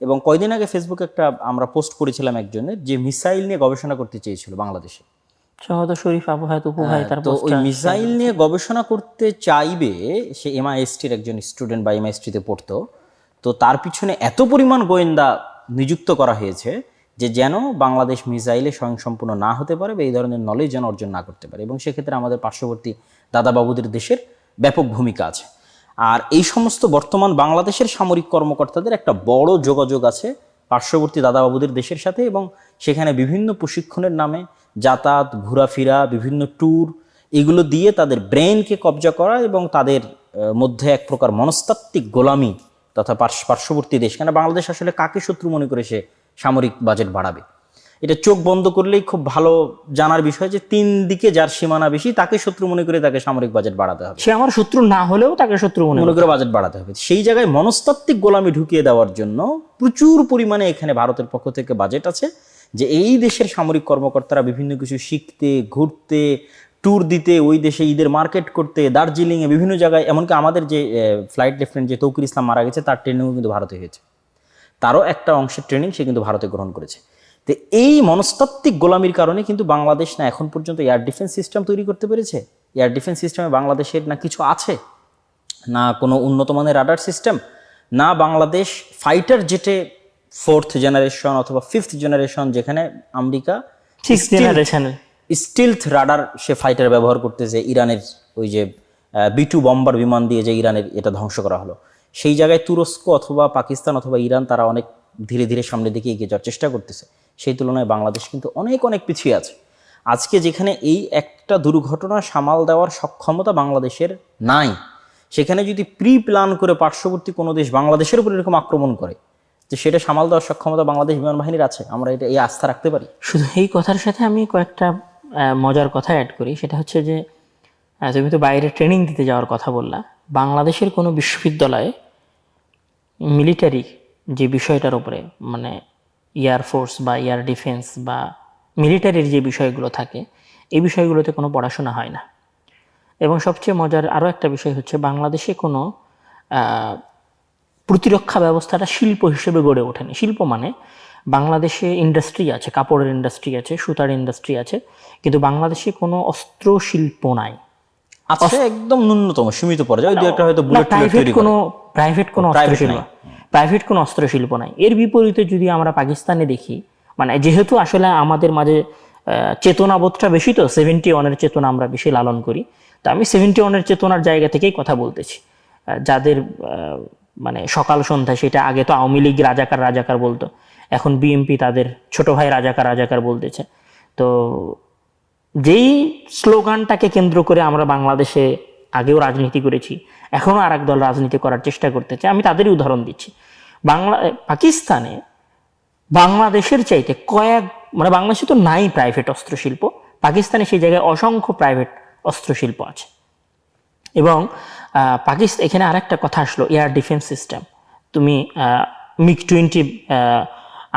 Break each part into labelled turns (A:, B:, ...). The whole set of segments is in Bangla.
A: এবং কয়দিন আগে ফেসবুকে একটা আমরা পোস্ট করেছিলাম একজনের যে মিসাইল নিয়ে গবেষণা করতে চেয়েছিল বাংলাদেশে।
B: সম্ভবত শরীফ আবু হায়াত উপু ভাই তার
A: তো ওই মিসাইল নিয়ে গবেষণা করতে চাইবে সে এমআইএসটির একজন স্টুডেন্ট বা এমআইএসটিতে পড়তো তো তার পিছনে এত পরিমাণ গোয়েন্দা নিযুক্ত করা হয়েছে যে যেন বাংলাদেশ মিসাইলে স্বয়ংসম্পূর্ণ না হতে পারে বা এই ধরনের নলেজ যেন অর্জন না করতে পারে। এবং সেক্ষেত্রে আমাদের পার্শ্ববর্তী দাদাবাবুদের দেশের ব্যাপক ভূমিকা আছে। আর এই সমস্ত বর্তমান বাংলাদেশের সামরিক কর্মকর্তাদের একটা বড় যোগাযোগ আছে পার্শ্ববর্তী দাদাবাবুদের দেশের সাথে এবং সেখানে বিভিন্ন প্রশিক্ষণের নামে যাতায়াত, ঘোরাফেরা, বিভিন্ন ট্যুর এগুলো দিয়ে তাদের ব্রেনকে কবজা করা এবং তাদের মধ্যে এক প্রকার মনস্তাত্ত্বিক গোলামি তথা পার্শ্ববর্তী দেশ। কেন বাংলাদেশ আসলে কাকে শত্রু মনে করে সে সামরিক বাজেট বাড়াবে? এটা চোখ বন্ধ করলেই খুব ভালো জানার বিষয় যে তিন দিকে যার সীমানা বেশি তাকে শত্রু মনে করে তাকে সামরিক বাজেট বাড়াতে হবে।
B: সে আমার শত্রু না হলেও তাকে শত্রু মনে
A: করে বাজেট বাড়াতে হবে। সেই জায়গায় মনস্তাত্ত্বিক গোলামি ঢুকিয়ে দেওয়ার জন্য প্রচুর পরিমাণে এখানে ভারতের পক্ষ থেকে বাজেট আছে যে এই দেশের সামরিক কর্মকর্তারা বিভিন্ন কিছু শিখতে ঘুরতে ট্যুর দিতে ওই দেশে ঈদের মার্কেট করতে দার্জিলিংয়ে বিভিন্ন জায়গায় এমনকি আমাদের যে ফ্লাইট লেফটেন্যান্ট যে তৌকির ইসলাম মারা গেছে তার ট্রেনিংও কিন্তু ভারতে হয়েছে। তারও একটা অংশের ট্রেনিং সে কিন্তু ভারতে গ্রহণ করেছে। তো এই মনস্তাত্ত্বিক গোলামির কারণে কিন্তু বাংলাদেশ না এখন পর্যন্ত এয়ার ডিফেন্স সিস্টেম তৈরি করতে পেরেছে। এয়ার ডিফেন্স সিস্টেমে বাংলাদেশের না কিছু আছে না কোনো উন্নত মানের রাডার সিস্টেম না বাংলাদেশ ফাইটার জেটে ফোর্থ জেনারেশন অথবা ফিফথ জেনারেশন যেখানে আমেরিকা
B: সিক্স জেনারেশনের
A: স্টিলথ রাডার সে ফাইটার ব্যবহার করতেছে ইরানের ওই যে বিটু বম্বার বিমান দিয়ে যে ইরানের এটা ধ্বংস করা হলো। সেই জায়গায় তুরস্ক অথবা পাকিস্তান অথবা ইরান তারা অনেক ধীরে ধীরে সামনের দিকে এগিয়ে যাওয়ার চেষ্টা করতেছে। সেই তুলনায় বাংলাদেশ কিন্তু অনেক অনেক পিছিয়ে আছে। আজকে যেখানে এই একটা দুর্ঘটনা সামাল দেওয়ার সক্ষমতা বাংলাদেশের নাই, সেখানে যদি প্রি প্ল্যান করে পার্শ্ববর্তী কোনো দেশ বাংলাদেশের উপর এরকম আক্রমণ করে, যে সেটা সামাল দেওয়ার সক্ষমতা বাংলাদেশ বিমান বাহিনীর আছে, আমরা এটা এই আস্থা রাখতে পারি?
B: শুধু এই কথার সাথে আমি কয়েকটা মজার কথা অ্যাড করি। সেটা হচ্ছে যে তুমি তো বাইরে ট্রেনিং দিতে যাওয়ার কথা বললা। বাংলাদেশের কোনো বিশ্ববিদ্যালয়ে মিলিটারি যে বিষয়টার উপরে মানে এয়ার ফোর্স বা এয়ার ডিফেন্স বা মিলিটারির যে বিষয়গুলো থাকে এই বিষয়গুলোতে কোনো পড়াশোনা হয় না। এবং সবচেয়ে মজার আরও একটা বিষয় হচ্ছে বাংলাদেশে কোনো প্রতিরক্ষা ব্যবস্থাটা শিল্প হিসেবে গড়ে ওঠেনি। শিল্প মানে বাংলাদেশে ইন্ডাস্ট্রি আছে কাপড়ের ইন্ডাস্ট্রি আছে সুতার ইন্ডাস্ট্রি আছে কিন্তু বাংলাদেশে কোনো অস্ত্র শিল্প নাই।
A: আছে একদম ন্যূনতম সীমিত পর্যায়ে। দু একটা হয়তো বুলেট
B: কোনো প্রাইভেট কোনো অস্ত্র শিল্প। প্রাইভেট কোনো অস্ত্র শিল্প নাই। এর বিপরীতে যদি আমরা পাকিস্তানে দেখি মানে যেহেতু আসলে আমাদের মাঝে চেতনাবোধটা বেশি তো সেভেন্টি ওয়ানের চেতনা আমরা বেশি লালন করি, তো আমি সেভেন্টি ওয়ানের চেতনার জায়গা থেকেই কথা বলতেছি। যাদের মানে সকাল সন্ধ্যা, সেটা আগে তো আওয়ামী লীগ রাজাকার রাজাকার বলতো, এখন বিএমপি তাদের ছোট ভাই রাজাকার রাজাকার বলতেছে। তো যেই স্লোগানটাকে কেন্দ্র করে আমরা বাংলাদেশে আগেও রাজনীতি করেছি এখনও আর দল রাজনীতি করার চেষ্টা করতেছে, আমি তাদেরই উদাহরণ দিচ্ছি। বাংলা পাকিস্তানে বাংলাদেশের চাইতে কয়েক মানে বাংলাদেশে তো নাই প্রাইভেট অস্ত্রশিল্প, পাকিস্তানে সেই জায়গায় অসংখ্য প্রাইভেট অস্ত্রশিল্প আছে। এবং পাকিস্তান এখানে আরেকটা কথা আসলো এয়ার ডিফেন্স সিস্টেম তুমি মিগ টোয়েন্টি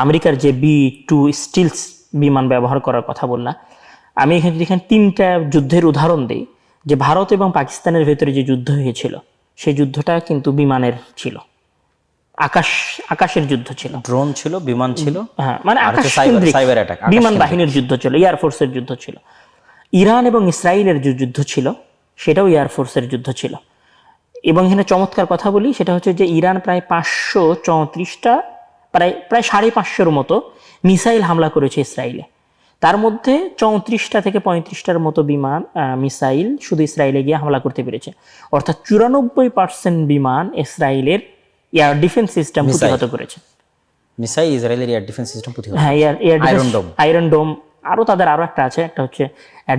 B: আমেরিকার যে বি টু স্টিলস বিমান ব্যবহার করার কথা বললাম আমি এখানে যদি এখানে তিনটা যুদ্ধের উদাহরণ দিই, যে ভারত এবং পাকিস্তানের ভেতরে যে যুদ্ধ হয়েছিল, সেই যুদ্ধটা কিন্তু বিমানের ছিল। আকাশ আকাশের যুদ্ধ ছিল।
A: ড্রোন ছিল বিমান ছিল
B: হ্যাঁ মানে আকাশ
A: attack, আকাশ
B: বিমান বাহিনীর যুদ্ধ ছিল এয়ার ফোর্সের যুদ্ধ ছিল। ইরান এবং ইসরায়েলের যে যুদ্ধ ছিল সেটাও এয়ার ফোর্সের যুদ্ধ ছিল। এবং এখানে চমৎকার কথা বলি সেটা হচ্ছে যে ইরান প্রায় পাঁচশো চৌত্রিশটা প্রায় প্রায় সাড়ে পাঁচশোর মতো মিসাইল হামলা করেছে ইসরায়েলে। তার মধ্যে চৌত্রিশটা থেকে পঁয়ত্রিশটার মতো বিমান মিসাইল শুধু ইসরায়েলে গিয়ে হামলা করতে পেরেছে। অর্থাৎ চুরানব্বই পার্সেন্ট বিমান ইসরায়েলের এয়ার ডিফেন্স সিস্টেম প্রতিহত করেছে।
A: মিসাইল ইসরায়েলের এয়ার ডিফেন্স সিস্টেম প্রতিহত
B: হ্যাঁ air air
A: Iron Dome।
B: Iron dome আরও তাদের আরও একটা আছে একটা হচ্ছে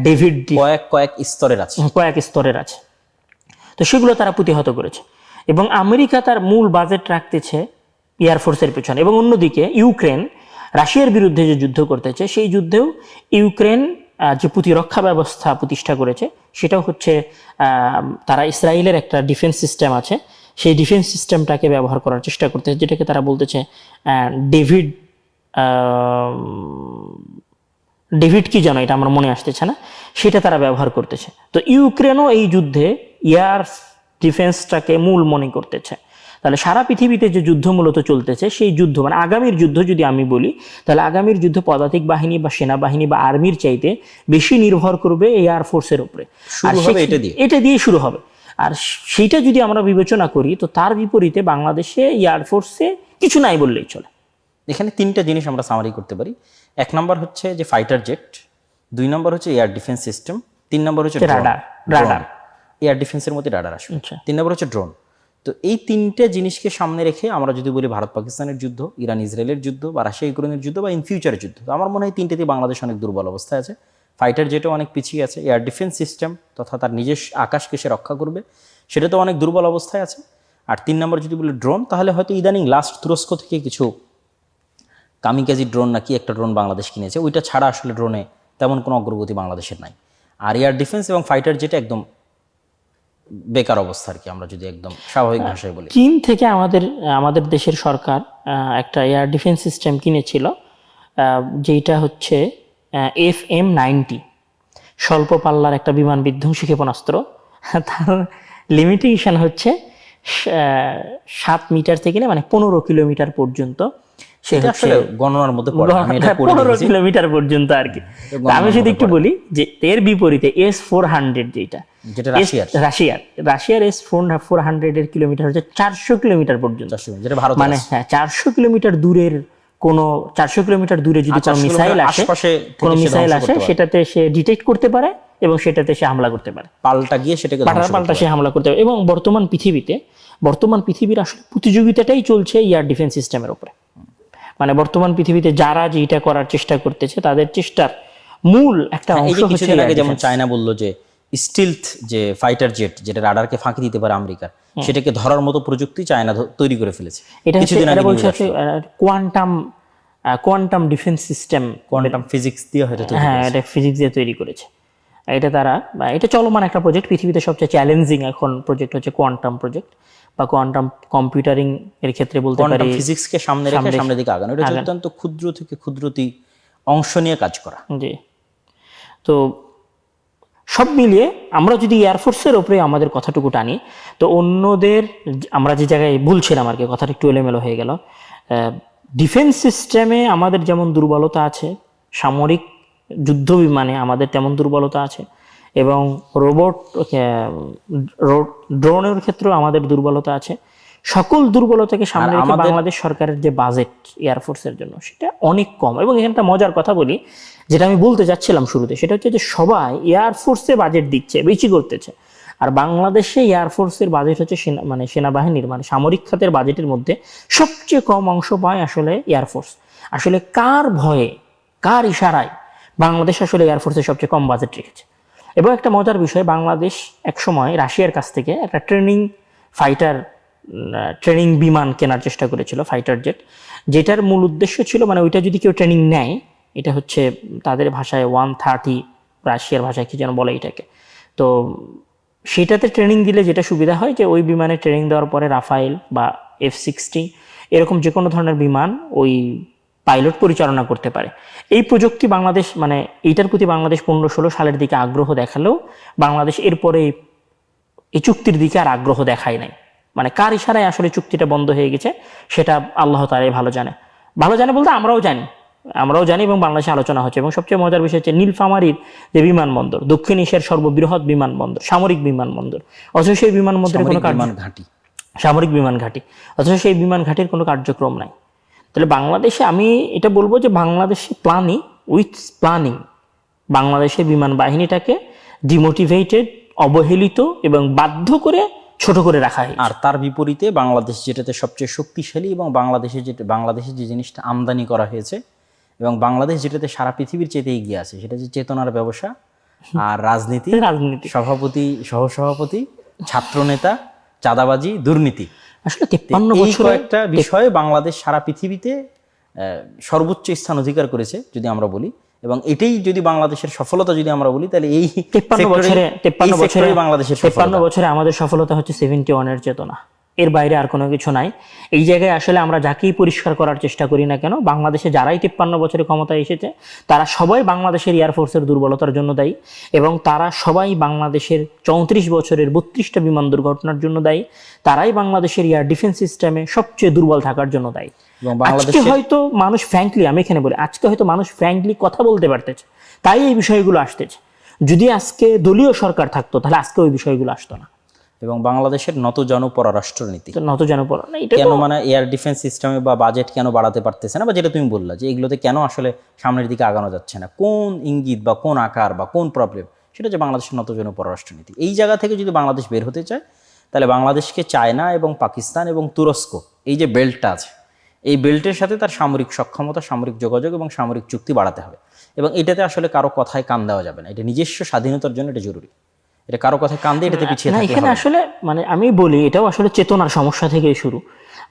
B: ডেভিড ডি
A: কয়েক কয়েক স্তরের আছে।
B: কয়েক স্তরের আছে। তো সেগুলো তারা প্রতিহত করেছে। এবং আমেরিকা তার মূল বাজেট রাখতেছে এয়ারফোর্সের পেছনে। এবং অন্যদিকে ইউক্রেন রাশিয়ার বিরুদ্ধে যে যুদ্ধ করতেছে সেই যুদ্ধেও ইউক্রেন যে প্রতিরক্ষা ব্যবস্থা প্রতিষ্ঠা করেছে সেটাও হচ্ছে আহ, তারা ইসরায়েলের একটা ডিফেন্স সিস্টেম আছে। সেই ডিফেন্স সিস্টেমটাকে ব্যবহার করার চেষ্টা করতেছে যেটাকে তারা বলতেছে ডেভিড ডেভিড কি জানো এটা আমার মনে আসতেছে না সেটা তারা ব্যবহার করতেছে। তো ইউক্রেনও এই যুদ্ধে এয়ার ডিফেন্সটাকে মূল মনে করতেছে। তাহলে সারা পৃথিবীতে যে যুদ্ধ মূলত চলতেছে সেই যুদ্ধ মানে আগামীর যুদ্ধ যদি আমি বলি তাহলে আগামীর যুদ্ধ পদাতিক বাহিনী বা সেনাবাহিনী বা আর্মির চাইতে বেশি নির্ভর করবে এয়ার ফোর্সের উপরে।
A: এটা দিয়ে
B: শুরু হবে। আর সেইটা যদি আমরা বিবেচনা করি তো তার বিপরীতে বাংলাদেশে এয়ারফোর্সে কিছু নাই বললেই চলে।
A: এখানে তিনটা জিনিস আমরা সামারি করতে পারি। এক নম্বর হচ্ছে যে ফাইটার জেট দুই নম্বর হচ্ছে এয়ার ডিফেন্স সিস্টেম তিন নম্বর হচ্ছে
B: রাডার রাডার
A: এয়ার ডিফেন্সের মধ্যে রাডার আসবে।
B: আচ্ছা।
A: তিন নম্বর হচ্ছে ড্রোন তো এই তিনটে জিনিসকে সামনে রেখে আমরা যদি বলি ভারত পাকিস্তানের যুদ্ধ ইরান ইসরায়েলের যুদ্ধ বা রাশিয়া ইউক্রেনের যুদ্ধ বা ইন ফিউচারের যুদ্ধ আমার মনে হয় তিনটেতেই বাংলাদেশ অনেক দুর্বল অবস্থায় আছে। ফাইটার জেটও অনেক পিছিয়ে আছে। এয়ার ডিফেন্স সিস্টেম তথা তার নিজস্ব আকাশকে সে রক্ষা করবে সেটা তো অনেক দুর্বল অবস্থায় আছে। আর তিন নম্বর যদি বলি ড্রোন তাহলে হয়তো ইদানিং লাস্ট তুরস্ক থেকে কিছু কামিকাজি ড্রোন নাকি একটা ড্রোন বাংলাদেশ কিনেছে। ওইটা ছাড়া আসলে ড্রোনে তেমন কোনো অগ্রগতি বাংলাদেশের নাই। আর এয়ার ডিফেন্স এবং ফাইটার যেটা একদম বেকার অবস্থা আর কি আমরা যদি একদম স্বাভাবিক ভাষায় বলি।
B: চীন থেকে আমাদের আমাদের দেশের সরকার একটা এয়ার ডিফেন্স সিস্টেম কিনেছিল যেটা হচ্ছে এফ এম নাইনটি স্বল্প পাল্লার একটা বিমান বিধ্বংসী ক্ষেপণাস্ত্র। তার লিমিটেশন হচ্ছে সাত মিটার থেকে মানে পনেরো কিলোমিটার পর্যন্ত। সে
A: এটা
B: হচ্ছে
A: আসলে গণনার মধ্যে
B: পনেরো কিলোমিটার পর্যন্ত আর কি। আমি শুধু একটু বলি যে এর বিপরীতে এস ফোর হান্ড্রেড যেটা
A: যেটা রাশিয়ার।
B: রাশিয়ার এস ফোর ফোর হান্ড্রেড এর কিলোমিটার হচ্ছে চারশো কিলোমিটার পর্যন্ত।
A: যেটা
B: মানে হ্যাঁ চারশো কিলোমিটার দূরের কোন চারশো কিলোমিটার দূরে যদি কোনো মিসাইল আসে কোনো মিসাইল আসে সেটাতে সে ডিটেক্ট করতে পারে এবং সেটাতে সে হামলা করতে পারে।
A: পাল্টা গিয়ে সেটাকে
B: পাল্টা পাল্টা সে হামলা করতে পারে এবং বর্তমান পৃথিবীতে বর্তমান পৃথিবীর আসলে প্রতিযোগিতাটাই চলছে এয়ার ডিফেন্স সিস্টেমের উপরে। মানে বর্তমান পৃথিবীতে যারা যেটা করার চেষ্টা করতেছে তাদের চেষ্টার মূল একটা অংশ হচ্ছে
A: যেমন চায়না বলল যে স্টিলথ যে ফাইটার জেট যেটা রাডারকে ফাঁকি দিতে পারে আমেরিকার সেটাকে ধরার মতো প্রযুক্তি চায়না তৈরি করে ফেলেছে।
B: এটা
A: কিছুদিন আগে
B: বলছে quantum quantum defence system
A: quantum physics দিয়ে হয়তো
B: হ্যাঁ এটা ফিজিক্স দিয়ে তৈরি করেছে। এটা তারা এটা চলমান একটা প্রজেক্ট পৃথিবীতে সবচেয়ে চ্যালেঞ্জিং এখন প্রজেক্ট হচ্ছে কোয়ান্টাম প্রজেক্ট বা কোয়ান্টাম কম্পিউটারিং এর ক্ষেত্রে বলতে পারি
A: কোয়ান্টাম ফিজিক্সকে সামনে রেখে সামনের দিকে আগানো। এটা অত্যন্ত ক্ষুদ্র থেকে ক্ষুদ্রতি অংশ নিয়ে কাজ করা।
B: জি। তো সব মিলিয়ে আমরা যদি এয়ারফোর্সের ওপরে আমাদের কথাটুকু টানি, তো অন্যদের আমরা যে জায়গায় বলছিলাম আর কি, কথাটা একটু এলোমেলো হয়ে গেল ডিফেন্স সিস্টেমে আমাদের যেমন দুর্বলতা আছে, সামরিক যুদ্ধ বিমানে আমাদের তেমন দুর্বলতা আছে, এবং রোবট ড্রোনের ক্ষেত্রেও আমাদের দুর্বলতা আছে সকল দুর্বলতাকে সামনে রেখে বাংলাদেশ সরকারের যে বাজেট এয়ারফোর্সের জন্য সেটা অনেক কম। এবং এখানে একটা মজার কথা বলি যেটা আমি বলতে যাচ্ছিলাম শুরুতে সেটা হচ্ছে যে সবাই এয়ারফোর্সে বাজেট দিচ্ছে বেশি করতেছে। আর বাংলাদেশে এয়ারফোর্সের বাজেট হচ্ছে সেনা মানে সেনাবাহিনীর মানে সামরিক খাতের বাজেটের মধ্যে সবচেয়ে কম অংশ পায় আসলে এয়ারফোর্স আসলে কার ভয়ে কার ইশারায় বাংলাদেশ আসলে এয়ারফোর্সের সবচেয়ে কম বাজেট রেখেছে? এবং একটা মজার বিষয় বাংলাদেশ একসময় রাশিয়ার কাছ থেকে একটা ট্রেনিং ফাইটার ট্রেনিং বিমান কেনার চেষ্টা করেছিল ফাইটার জেট যেটার মূল উদ্দেশ্য ছিল মানে ওইটা যদি কেউ ট্রেনিং নেয়, এটা হচ্ছে তাদের ভাষায় ওয়ান থার্টি রাশিয়ার ভাষায় কি যেন বলে এটাকে। তো সেটাতে ট্রেনিং দিলে যেটা সুবিধা হয় যে ওই বিমানে ট্রেনিং দেওয়ার পরে রাফাইল বা এফ সিক্সটি এরকম যে কোনো ধরনের বিমান ওই পাইলট পরিচালনা করতে পারে। এই প্রযুক্তি বাংলাদেশ মানে এইটার প্রতি বাংলাদেশ পনেরো ষোলো সালের দিকে আগ্রহ দেখালেও বাংলাদেশ এরপরে এই চুক্তির দিকে আর আগ্রহ দেখায় নাই। মানে কার ইশারায় আসলে চুক্তিটা বন্ধ হয়ে গেছে সেটা আল্লাহ তালাই ভালো জানে। ভালো জানে বলতে আমরাও জানি আমরাও জানি এবং বাংলাদেশে আলোচনা হচ্ছে। এবং সবচেয়ে মজার বিষয় হচ্ছে নীলফামারীর যে বিমানবন্দর দক্ষিণ এশিয়ার সর্ববৃহৎ বিমানবন্দর সামরিক বিমানবন্দর অথচ সেই বিমানবন্দরের কোনো
A: বিমান ঘাঁটি।
B: সামরিক বিমান ঘাঁটি। অথচ সেই বিমান ঘাঁটির কোনো কার্যক্রম নাই। তাহলে বাংলাদেশে আমি এটা বলব যে বাংলাদেশে প্ল্যানিং উইথ প্ল্যানিং বাংলাদেশের বিমান বাহিনীটাকে ডিমোটিভেটেড অবহেলিত এবং বাধ্য করে ছোট করে রাখা হয়
A: আর তার বিপরীতে বাংলাদেশ যেটাতে সবচেয়ে শক্তিশালী এবং বাংলাদেশে যেটা বাংলাদেশে যে জিনিসটা আমদানি করা হয়েছে এবং বাংলাদেশ যেটাতে সারা পৃথিবীর চেতে এগিয়ে আছে সেটা হচ্ছে চেতনার ব্যবসা আর রাজনীতি
B: রাজনীতি।
A: সভাপতি সহসভাপতি ছাত্রনেতা চাঁদাবাজি দুর্নীতি।
B: আসলে তেপ্পান্ন বছরে
A: কয়েকটা বিষয়ে বাংলাদেশ সারা পৃথিবীতে আহ, সর্বোচ্চ স্থান অধিকার করেছে যদি আমরা বলি। এবং এটাই যদি বাংলাদেশের সফলতা যদি আমরা বলি তাহলে এই
B: তেপ্পান্ন বছরে তেপ্পান্ন বছরে
A: বাংলাদেশের
B: তেপ্পান্ন বছরে আমাদের সফলতা হচ্ছে সেভেন্টি ওয়ানের চেতনা। এর বাইরে আর কোনো কিছু নাই। এই জায়গায় আসলে আমরা যাকেই পরিষ্কার করার চেষ্টা করি না কেন বাংলাদেশে যারাই তিপ্পান্ন বছরের ক্ষমতায় এসেছে তারা সবাই বাংলাদেশের এয়ারফোর্সের দুর্বলতার জন্য দায়ী এবং তারা সবাই বাংলাদেশের চৌত্রিশ বছরের বত্রিশটা বিমান দুর্ঘটনার জন্য দায়ী। তারাই বাংলাদেশের এয়ার ডিফেন্স সিস্টেমে সবচেয়ে দুর্বল থাকার জন্য দায়ী।
A: এবং
B: আজকে
A: বাংলাদেশের
B: হয়তো মানুষ ফ্র্যাঙ্কলি আমি এখানে বলি আজকে হয়তো মানুষ ফ্র্যাঙ্কলি কথা বলতে পারতেছে তাই এই বিষয়গুলো আসতেছে। যদি আজকে দলীয় সরকার থাকতো তাহলে আজকে ওই বিষয়গুলো আসতো না।
A: এবং বাংলাদেশের নত জন পররাষ্ট্রনীতি
B: এটা
A: কেন মানে এয়ার ডিফেন্স সিস্টেমে বা বাজেট কেন বাড়াতে পারতেছে না? বা যেটা তুমি বললা যে এগুলোতে কেন আসলে সামনের দিকে আগানো যাচ্ছে না? কোন ইঙ্গিত বা কোন আকার বা কোন প্রবলেম সেটা হচ্ছে বাংলাদেশের নতজন পররাষ্ট্রনীতি এই জায়গা থেকে যদি বাংলাদেশ বের হতে চায় তাহলে বাংলাদেশকে চায়না এবং পাকিস্তান এবং তুরস্ক এই যে বেল্টটা আছে এই বেল্টের সাথে তার সামরিক সক্ষমতা সামরিক যোগাযোগ এবং সামরিক চুক্তি বাড়াতে হবে। এবং এটাতে আসলে কারও কথায় কান দেওয়া যাবে না। এটা নিজস্ব স্বাধীনতার জন্য এটা জরুরি। এটা কারও কথায় কান দিয়ে এটাতে পিছিয়ে
B: না এখানে আসলে মানে আমি বলি এটাও আসলে চেতনার সমস্যা থেকেই শুরু।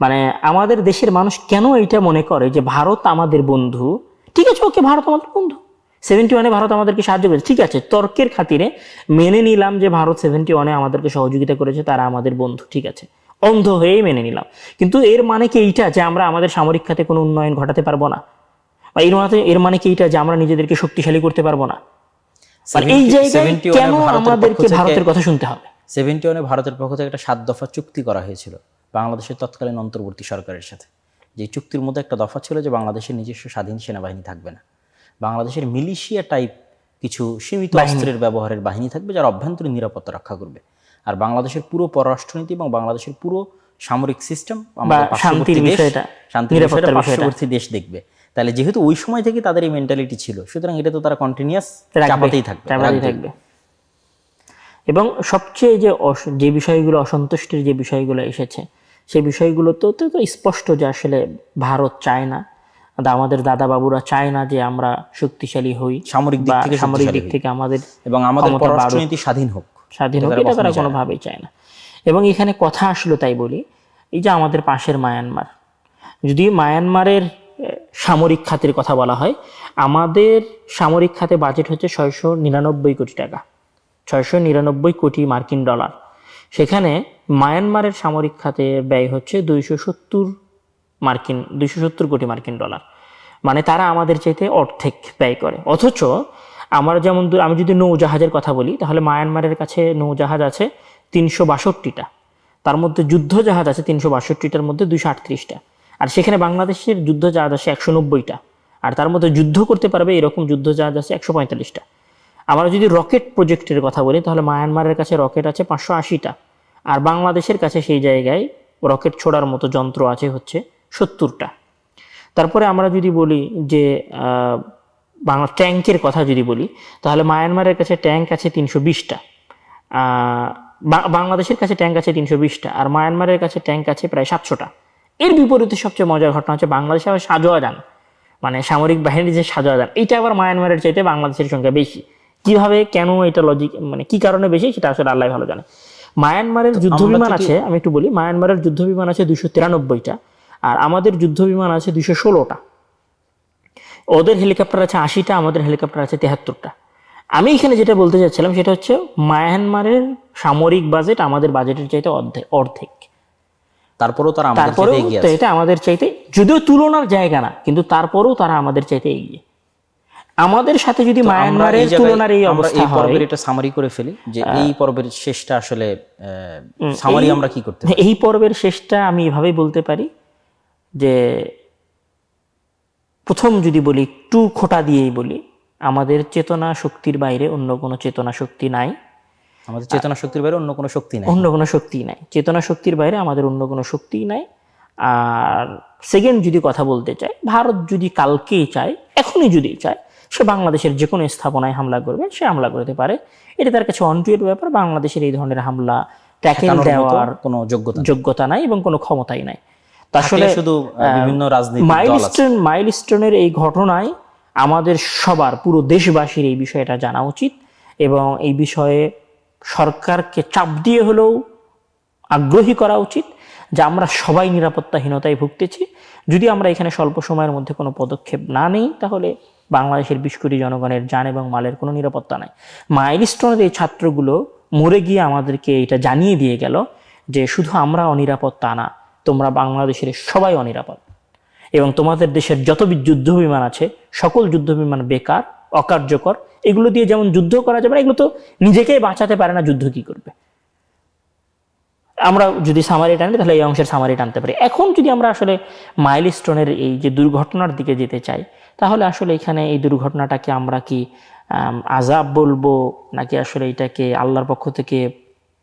B: মানে আমাদের দেশের মানুষ কেন এটা মনে করে যে ভারত আমাদের বন্ধু? ঠিক আছে ওকে ভারত আমাদের বন্ধু। সেভেন্টি ওয়ানে ভারত আমাদেরকে সাহায্য করেছে। ঠিক আছে তর্কের খাতিরে মেনে নিলাম যে ভারত সেভেন্টি ওয়ানে আমাদেরকে সহযোগিতা করেছে তারা আমাদের বন্ধু। ঠিক আছে অন্ধ হয়েই মেনে নিলাম। কিন্তু এর মানে কি এইটা যে আমরা আমাদের সামরিক খাতে কোনো উন্নয়ন ঘটাতে পারব না? বা এর মানে এর মানে কি এইটা যে আমরা নিজেদেরকে শক্তিশালী করতে পারব না? এই জায়গায় কেন আমাদেরকে ভারতের কথা শুনতে হবে?
A: সেভেন্টি ওয়ানে ভারতের পক্ষ থেকে একটা সাত দফা চুক্তি করা হয়েছিল বাংলাদেশের তৎকালীন অন্তর্বর্তী সরকারের সাথে। যে চুক্তির মধ্যে একটা দফা ছিল যে বাংলাদেশের নিজস্ব স্বাধীন সেনাবাহিনী থাকবে না। বাংলাদেশের মিলিশিয়া টাইপ কিছু সীমিত অস্ত্রের ব্যবহারের বাহিনী থাকবে যারা অভ্যন্তরীণ নিরাপত্তা রক্ষা করবে। আর বাংলাদেশের পুরো পররাষ্ট্রনীতি এবং বাংলাদেশের পুরো সামরিক সিস্টেম পার্শ্ববর্তী
B: শান্তির
A: দেশ,
B: বিষয়টা,
A: শান্তির বিষয়টা
B: বিষয়টা।
A: পার্শ্ববর্তী দেশ দেখবে। তাহলে যেহেতু ওই সময় থেকে তাদের এই মেন্টালিটি ছিল সুতরাং এটা তো তারা কন্টিনিউয়াস চাপাতেই থাকবে
B: চাপাতেই থাকবে। এবং সবচেয়ে যে যে বিষয়গুলো অসন্তুষ্টির যে বিষয়গুলো এসেছে সেই বিষয়গুলোতে তো তো স্পষ্ট যে আসলে ভারত চায় না আমাদের দাদা বাবুরা চায় না যে আমরা শক্তিশালী হই
A: সামরিক দিক থেকে
B: সামরিক দিক থেকে আমাদের
A: এবং আমাদের পররাষ্ট্রনীতি স্বাধীন হোক।
B: স্বাধীন হোক এটা তারা কোনোভাবেই চায় না। এবং এখানে কথা আসলো তাই বলি এই যে আমাদের পাশের মায়ানমার যদি মায়ানমারের সামরিক খাতের কথা বলা হয় আমাদের সামরিক খাতে বাজেট হচ্ছে ছয়শো নিরানব্বই কোটি টাকা ছয়শো নিরানব্বই কোটি মার্কিন ডলার। সেখানে মায়ানমারের সামরিক খাতে ব্যয় হচ্ছে দুইশো সত্তর মার্কিন দুইশো সত্তর কোটি মার্কিন ডলার। মানে তারা আমাদের চাইতে অর্ধেক ব্যয় করে। অথচ আমার যেমন আমি যদি নৌজাহাজের কথা বলি, তাহলে মায়ানমারের কাছে নৌজাহাজ আছে তিনশো বাষট্টিটা। তার মধ্যে যুদ্ধ জাহাজ আছে তিনশো বাষট্টিটার মধ্যে দুইশো আটত্রিশটা। আর সেখানে বাংলাদেশের যুদ্ধ জাহাজ আছে একশো নব্বইটা। আর তার মধ্যে যুদ্ধ করতে পারবে এরকম যুদ্ধ জাহাজ আছে একশো পঁয়তাল্লিশটা। আমরা যদি রকেট প্রজেক্টের কথা বলি, তাহলে মায়ানমারের কাছে রকেট আছে পাঁচশো আশিটা। আর বাংলাদেশের কাছে সেই জায়গায় রকেট ছোড়ার মতো যন্ত্র আছে হচ্ছে সত্তরটা। তারপরে আমরা যদি বলি যে বাংলা ট্যাঙ্কের কথা যদি বলি তাহলে মায়ানমারের কাছে ট্যাঙ্ক আছে তিনশো বিশটা। বাংলাদেশের কাছে ট্যাঙ্ক আছে তিনশো বিশটা আর মায়ানমারের কাছে ট্যাঙ্ক আছে প্রায় সাতশোটা। এর বিপরীতে সবচেয়ে মজার ঘটনা হচ্ছে বাংলাদেশে আবার সাজোয়া যান মানে সামরিক বাহিনীর যে সাজোয়া যান এটা আবার মায়ানমারের চাইতে বাংলাদেশের সংখ্যা বেশি। কীভাবে কেন এটা লজিক মানে কি কারণে বেশি সেটা আসলে আল্লাহ ভালো জানে। মায়ানমারের যুদ্ধ বিমান আছে আমি একটু বলি মায়ানমারের যুদ্ধ বিমান আছে দুইশো তিরানব্বইটা আর আমাদের যুদ্ধ বিমান আছে দুইশো ষোলোটা। ওদের হেলিকপ্টার আছে আশিটা আমাদের হেলিকপ্টার আছে তেহাত্তরটা। আমি এখানে যেটা বলতে চাচ্ছিলাম সেটা হচ্ছে মায়ানমারের সামরিক বাজেট আমাদের বাজেটের চাইতে অর্ধেক অর্ধেক।
A: তারপরেও তারা আমাদের
B: তারপরেও এটা আমাদের চাইতে যদিও তুলনার জায়গা না কিন্তু তারপরেও তারা আমাদের চাইতে এগিয়ে। আমাদের সাথে যদি মায়ানমারের তুলনার এই
A: আমরা
B: অবস্থা
A: এই
B: হয়
A: পর্বের এটা সামারি করে ফেলি যে এই পর্বের শেষটা আসলে সামারি আমরা কি করতে
B: এই পর্বের শেষটা আমি এভাবেই বলতে পারি যে প্রথম যদি বলি একটু খোটা দিয়েই বলি আমাদের চেতনা শক্তির বাইরে অন্য কোনো চেতনা শক্তি নাই।
A: আমাদের চেতনা শক্তির বাইরে অন্য কোনো শক্তি নেই।
B: অন্য কোনো শক্তি নাই। চেতনা শক্তির বাইরে আমাদের অন্য কোনো শক্তিই নাই। আর সেকেন্ড যদি কথা বলতে চাই ভারত যদি কালকেই চায় এখনই যদি চায় সে বাংলাদেশের যে কোনো স্থাপনায় হামলা করবে সে হামলা করতে পারে। এটা তার কাছে অনটুয়ের ব্যাপার বাংলাদেশের এই ধরনের হামলা ট্যাকেল দেওয়ার
A: কোনো যোগ্যতা
B: যোগ্যতা নাই এবং কোনো ক্ষমতাই নাই।
A: আসলে শুধু বিভিন্ন আছে।
B: মাইলস্টোন মাইলস্টোনের এই ঘটনায় আমাদের সবার পুরো দেশবাসীর এই বিষয়টা জানা উচিত এবং এই বিষয়ে সরকারকে চাপ দিয়ে হলেও আগ্রহী করা উচিত যে আমরা সবাই নিরাপত্তাহীনতায় ভুগতেছি। যদি আমরা এখানে স্বল্প সময়ের মধ্যে কোনো পদক্ষেপ না নেই তাহলে বাংলাদেশের বিশ কোটি জনগণের যান এবং মালের কোনো নিরাপত্তা নাই। মাইলস্টোনের এই ছাত্রগুলো মরে গিয়ে আমাদেরকে এটা জানিয়ে দিয়ে গেল যে শুধু আমরা অনিরাপদ তা না তোমরা বাংলাদেশের সবাই অনিরাপদ। এবং তোমাদের দেশের যত যুদ্ধ বিমান আছে, সকল যুদ্ধ বিমান বেকার, অকার্যকর, এগুলো দিয়ে যেমন যুদ্ধ করা যাবে না, এগুলো তো নিজেকেই বাঁচাতে পারে না, যুদ্ধ কি করবে? আমরা যদি সামারি টানি, তাহলে এই অংশের সামারি টানতে পারি। এখন যদি আমরা আসলে মাইলস্টোনের এই যে দুর্ঘটনার দিকে যেতে চাই, তাহলে আসলে এখানে এই দুর্ঘটনাটাকে আমরা কি আজাব বলব, নাকি আসলে এটাকে আল্লাহর পক্ষ থেকে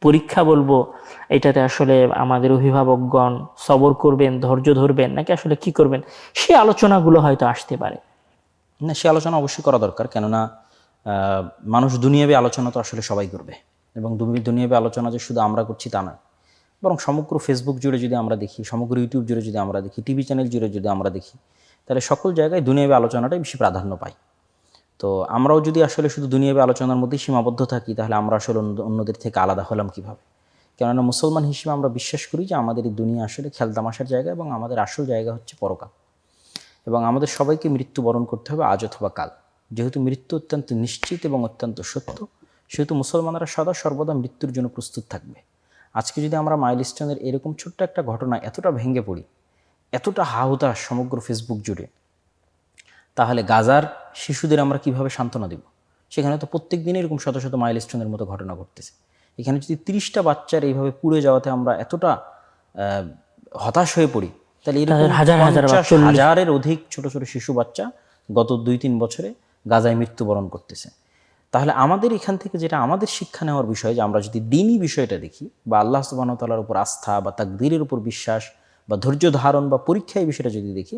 B: পরীক্ষা বলব, এটাতে আসলে আমাদের অভিভাবকগণ সবর করবেন, ধৈর্য ধরবেন, নাকি আসলে কি করবেন, সে আলোচনাগুলো হয়তো আসতে পারে।
A: না, সে আলোচনা অবশ্যই করা দরকার, কেননা মানুষ দুনিয়াবী আলোচনা তো আসলে সবাই করবে এবং দুনি- দুনিয়াবী আলোচনা যে শুধু আমরা করছি তা নয়। বরং সমগ্র ফেসবুক জুড়ে যদি আমরা দেখি, সমগ্র ইউটিউব জুড়ে যদি আমরা দেখি টিভি চ্যানেল জুড়ে যদি আমরা দেখি, তাহলে সকল জায়গায় দুনিয়াবী আলোচনাটাই বেশি প্রাধান্য পায়। তো আমরাও যদি আসলে শুধু দুনিয়াবী আলোচনার মধ্যেই সীমাবদ্ধ থাকি, তাহলে আমরা আসলে অন্য- অন্যদের থেকে আলাদা হলাম কীভাবে? কেননা মুসলমান হিসেবে আমরা বিশ্বাস করি যে আমাদের এই দুনিয়া আসলে খেলতামাশার জায়গা এবং আমাদের আসল জায়গা হচ্ছে পরকাল। এবং আমাদের সবাইকে মৃত্যুবরণ করতে হবে আজ অথবা কাল। যেহেতু মৃত্যু অত্যন্ত নিশ্চিত এবং অত্যন্ত সত্য, সেহেতু মুসলমানরা সদা সর্বদা মৃত্যুর জন্য প্রস্তুত থাকবে। আজকে যদি আমরা মাইলস্টোনের এরকম ছোট্ট একটা ঘটনা এতটা ভেঙে পড়ি, এতটা হাহুতাশ সমগ্র ফেসবুক জুড়ে তাহলে গাজার শিশুদের আমরা কীভাবে সান্ত্বনা দেব? সেখানে তো প্রত্যেক দিনই এরকম শত শত মাইলস্টোনের মতো ঘটনা ঘটতেছে। এখানে যদি তিরিশটা বাচ্চার এইভাবে পুড়ে যাওয়াতে আমরা এতটা হতাশ হয়ে পড়ি তাহলে এরকম
B: হাজার হাজার
A: হাজারের অধিক ছোট ছোট শিশু বাচ্চা গত দুই তিন বছরে গাজায় মৃত্যুবরণ করতেছে। তাহলে আমাদের এখান থেকে যেটা আমাদের শিক্ষা নেওয়ার বিষয় যে আমরা যদি দিনই বিষয়টা দেখি বা আল্লাহ সুবাহতালার উপর আস্থা বা তাকদীরের উপর বিশ্বাস বা ধৈর্য ধারণ বা পরীক্ষা এই বিষয়টা যদি দেখি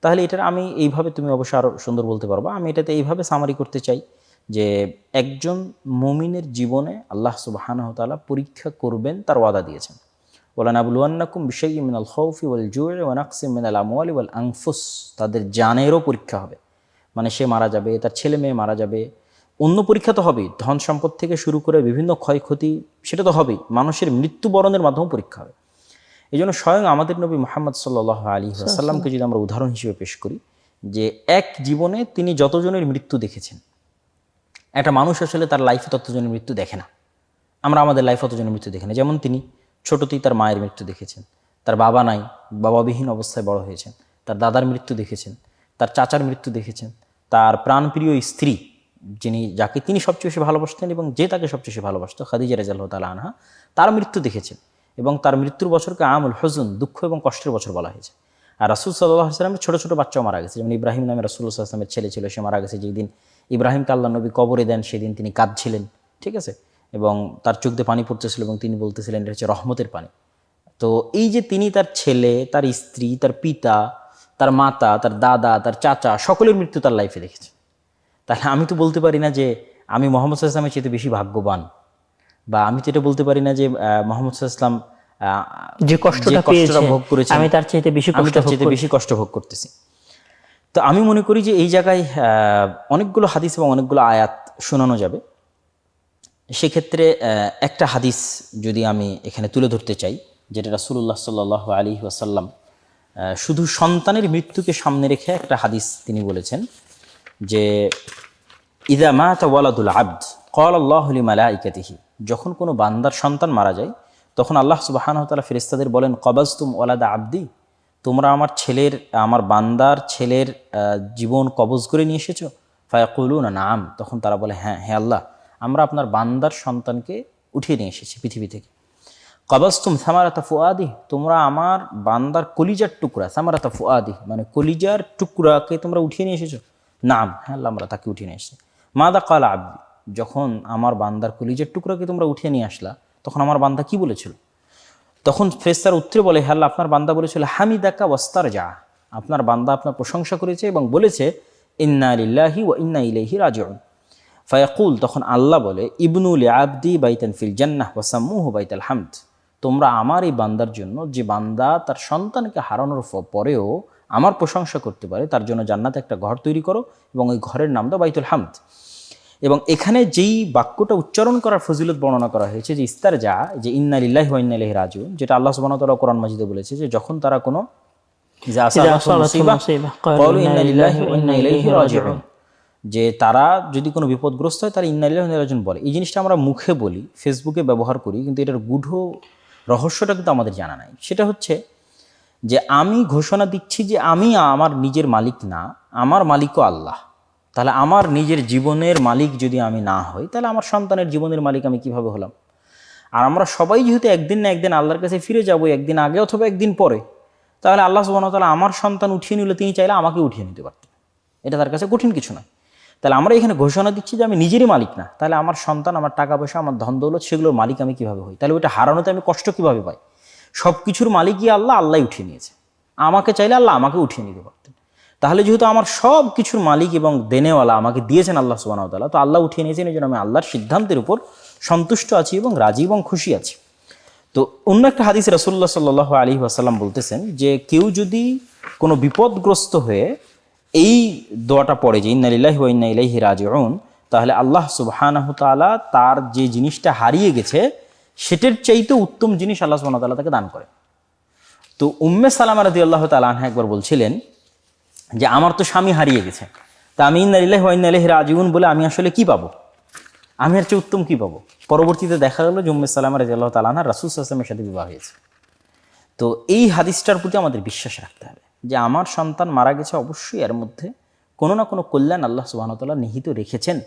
A: তাহলে এটার আমি এইভাবে তুমি অবশ্যই আরও সুন্দর বলতে পারবা। আমি এটাতে এইভাবে সামারি করতে চাই যে একজন মমিনের জীবনে আল্লাহ সুবাহানহতালা পরীক্ষা করবেন, তার ওয়াদা দিয়েছেন। ওলানাবুলুয়ান্নাকুম বিষয় মিনাল খৌফি ওয়াল জুয়ে ওয়ানাকসিম মিনাল আমওয়ালি ওয়াল আংফুস তাদের জানেরও পরীক্ষা হবে। মানে সে মারা যাবে, তার ছেলে মেয়ে মারা যাবে। অন্য পরীক্ষা তো হবেই। ধন সম্পদ থেকে শুরু করে বিভিন্ন ক্ষয়ক্ষতি, সেটা তো হবেই। মানুষের মৃত্যুবরণের মাধ্যমে পরীক্ষা হবে। এই জন্য স্বয়ং আমাদের নবী মোহাম্মদ সাল্লাহ আলী আসাল্লামকে যদি আমরা উদাহরণ হিসেবে পেশ করি যে এক জীবনে তিনি যতজনের মৃত্যু দেখেছেন একটা মানুষ আসলে তার লাইফে ততজনের মৃত্যু দেখে না। আমরা আমাদের লাইফে অতজনের মৃত্যু দেখি না। যেমন তিনি ছোটতেই তার মায়ের মৃত্যু দেখেছেন তার বাবা নাই বাবাবিহীন অবস্থায় বড় হয়েছেন তার দাদার মৃত্যু দেখেছেন তার চাচার মৃত্যু দেখেছেন তার প্রাণপ্রিয় স্ত্রী যিনি যাকে তিনি সবচেয়ে বেশি ভালোবাসতেন এবং যে তাকে সবচেয়ে বেশি ভালোবাসতো খাদিজা রেজাল্লাহ তালা আনহা তার মৃত্যু দেখেছেন। এবং তার মৃত্যুর বছরকে আমুল হজুন, দুঃখ এবং কষ্টের বছর বলা হয়েছে। আর রাসুল সাল্লাহ আসলামের ছোটো ছোটো বাচ্চাও মারা গেছে। যেমন ইব্রাহিম নামে রাসুল্লাহ আসলামের ছেলে ছিল, সে মারা গেছে যেই দিন ইব্রাহিমকে আল্লাহ নবী কবরে দেন, সেদিন তিনি কাঁদছিলেন, ঠিক আছে? এবং তার চোখ দিয়ে পানি পড়তেছিল এবং তিনি বলতেছিলেন, এটা হচ্ছে রহমতের পানি। তো এই যে তিনি তার ছেলে, তার স্ত্রী, তার পিতা, তার মাতা, তার দাদা, তার চাচা, সকলের মৃত্যু তার লাইফে দেখেছে। তাহলে আমি তো বলতে পারি না যে আমি মোহাম্মদ সাল্লামের চেয়ে বেশি ভাগ্যবান। বা আমি তো এটা বলতে পারি না যে মোহাম্মদ সাল্লাম
B: যে কষ্টটা পেয়েছে
A: ভোগ করেছে
B: আমি তার চাইতে বেশি কষ্ট
A: তার চাইতে বেশি কষ্ট ভোগ করতেছি। তো আমি মনে করি যে এই জায়গায় আহ, অনেকগুলো হাদিস এবং অনেকগুলো আয়াত শোনানো যাবে। সেক্ষেত্রে একটা হাদিস যদি আমি এখানে তুলে ধরতে চাই যেটা রাসুল্লাহ সাল্লাহ আলী ওয়াসাল্লাম আহ, শুধু সন্তানের মৃত্যুকে সামনে রেখে একটা হাদিস তিনি বলেছেন যে ইদা মাতা ওয়ালাদুল আব্দ কল আল্লাহলি মালাইকাতিহি যখন কোনো বান্দার সন্তান মারা যায়, তখন আল্লাহ সুবাহানহ তালা ফেরিস্তাদের বলেন কবাজ তুম ওয়ালাদা আব্দি, তোমরা আমার ছেলের, আমার বান্দার ছেলের জীবন কবজ করে নিয়ে এসেছ? ফায়াকুলু না নাম। তখন তারা বলে হ্যাঁ হ্যাঁ আল্লাহ, আমরা আপনার বান্দার সন্তানকে উঠিয়ে নিয়ে এসেছি পৃথিবী থেকে। কবাস্তুম সামারাতা ফুয়াদি তোমরা আমার বান্দার কলিজার টুকরা, সামারাতা ফুয়াদি মানে কলিজার টুকরাকে তোমরা উঠিয়ে নিয়ে এসেছ? নাম। হ্যাঁ আল্লাহ, আমরা তাকে উঠিয়ে নিয়ে এসেছি। মাদা কাল আব্দি? যখন আমার বান্দার কলিজার টুকরাকে তোমরা উঠিয়ে নিয়ে আসলা, তখন আমার বান্দা কি বলেছিল? তখন ফেরেস্তার উত্তরে বলে হ্যাঁ আপনার বান্দা বলেছিল, হামিদাকা ওয়াস্তার যা আপনার বান্দা আপনার প্রশংসা করেছে এবং বলেছে, ইন্না লিল্লাহি ও ইন্না ইলাইহি রাজিউন। ফায়াকুল, তখন আল্লাহ বলে ইবনুল আবদি বাইতান ফিল জান্নাহ ওয়াসাম্মুহ বাইতাল হামদ। তোমরা আমার এই বান্দার জন্য যে বান্দা তার সন্তানকে হারানোর পরেও আমার প্রশংসা করতে পারে, তার জন্য জান্নাতে একটা ঘর তৈরি করো এবং ওই ঘরের নাম দাও বাইতুল হামদ। এবং এখানে যেই বাক্যটা উচ্চারণ করার ফজিলত বর্ণনা করা হয়েছে যে ইস্তার যা যে ইন্না লিল্লাহি ওয়া ইন্না ইলাইহি রাজিউন যেটা আল্লাহ সুবহানাহু ওয়া তাআলা কোরআন মাজিদে বলেছে যে যখন তারা কোনো যে তারা যদি কোনো বিপদগ্রস্ত হয় তারা ইন্না লিল্লাহি ইন্না ইলাইহি রাজিউন বলে। এই জিনিসটা আমরা মুখে বলি ফেসবুকে ব্যবহার করি কিন্তু এটার গূঢ় রহস্যটা কিন্তু আমাদের জানা নাই। সেটা হচ্ছে যে আমি ঘোষণা দিচ্ছি যে আমি আমার নিজের মালিক না আমার মালিকও আল্লাহ। তাহলে আমার নিজের জীবনের মালিক যদি আমি না হই, তাহলে আমার সন্তানের জীবনের মালিক আমি কীভাবে হলাম? আর আমরা সবাই যেহেতু একদিন না একদিন আল্লাহর কাছে ফিরে যাব, একদিন আগে অথবা একদিন পরে, তাহলে আল্লাহ সুবাহ তালা আমার সন্তান উঠিয়ে নিলে তিনি চাইলে আমাকে উঠিয়ে নিতে পারতেন। এটা তার কাছে কঠিন কিছু নয়। তাহলে আমরা এখানে ঘোষণা দিচ্ছি যে আমি নিজেরই মালিক না, তাহলে আমার সন্তান, আমার টাকা পয়সা, আমার ধন দৌলত, সেগুলোর মালিক আমি কীভাবে হই? তাহলে ওইটা হারানোতে আমি কষ্ট কীভাবে পাই? সব কিছুর মালিকই আল্লাহ আল্লাহ উঠিয়ে নিয়েছে। আমাকে চাইলে আল্লাহ আমাকে উঠিয়ে নিতে পারতেন তাহলে যেহেতু আমার সব কিছুর মালিক এবং দেনেওয়ালা আমাকে দিয়েছেন আল্লাহ সুবাহ তাল্লাহ তো আল্লাহ উঠিয়ে নিয়েছেন, এই জন্য আমি আল্লাহর সিদ্ধান্তের উপর সন্তুষ্ট আছি এবং রাজি এবং খুশি আছি। তো অন্য একটা হাদিস রসুল্লাহ সাল্লাহ আলী আসাল্লাম বলতেছেন যে কেউ যদি কোনো বিপদগ্রস্ত হয়ে এই দোয়াটা পড়ে যে ইন্নালিল্লাহ ইন্না ইলাইহি রাজিউন, তাহলে আল্লাহ সুবহানাহ তাআলা তার যে জিনিসটা হারিয়ে গেছে, সেটার চাইতে উত্তম জিনিস আল্লাহ সুবহানাহু তাআলা তাকে দান করে তো উম্মে সালামা রাদি আল্লাহ তালা একবার বলছিলেন যে আমার তো স্বামী হারিয়ে গেছে। তা আমি ইন্নালিল্লাহ ইন্না ইলাইহি রাজিউন বলে আমি আসলে কি পাবো? আমি আর চেয়ে উত্তম কি পাবো? পরবর্তীতে দেখা গেলো যে সালাম সালামা রাজি আল্লাহ তালা রাসুল আসলামের সাথে বিবাহ হয়েছে। তো এই হাদিসটার প্রতি আমাদের বিশ্বাস রাখতে হবে যে আমার সন্তান মারা গেছে অবশ্যই এর মধ্যে কোনো না কোনো কল্যাণ আল্লাহ সুবাহতাল্লাহ নিহিত রেখেছেন।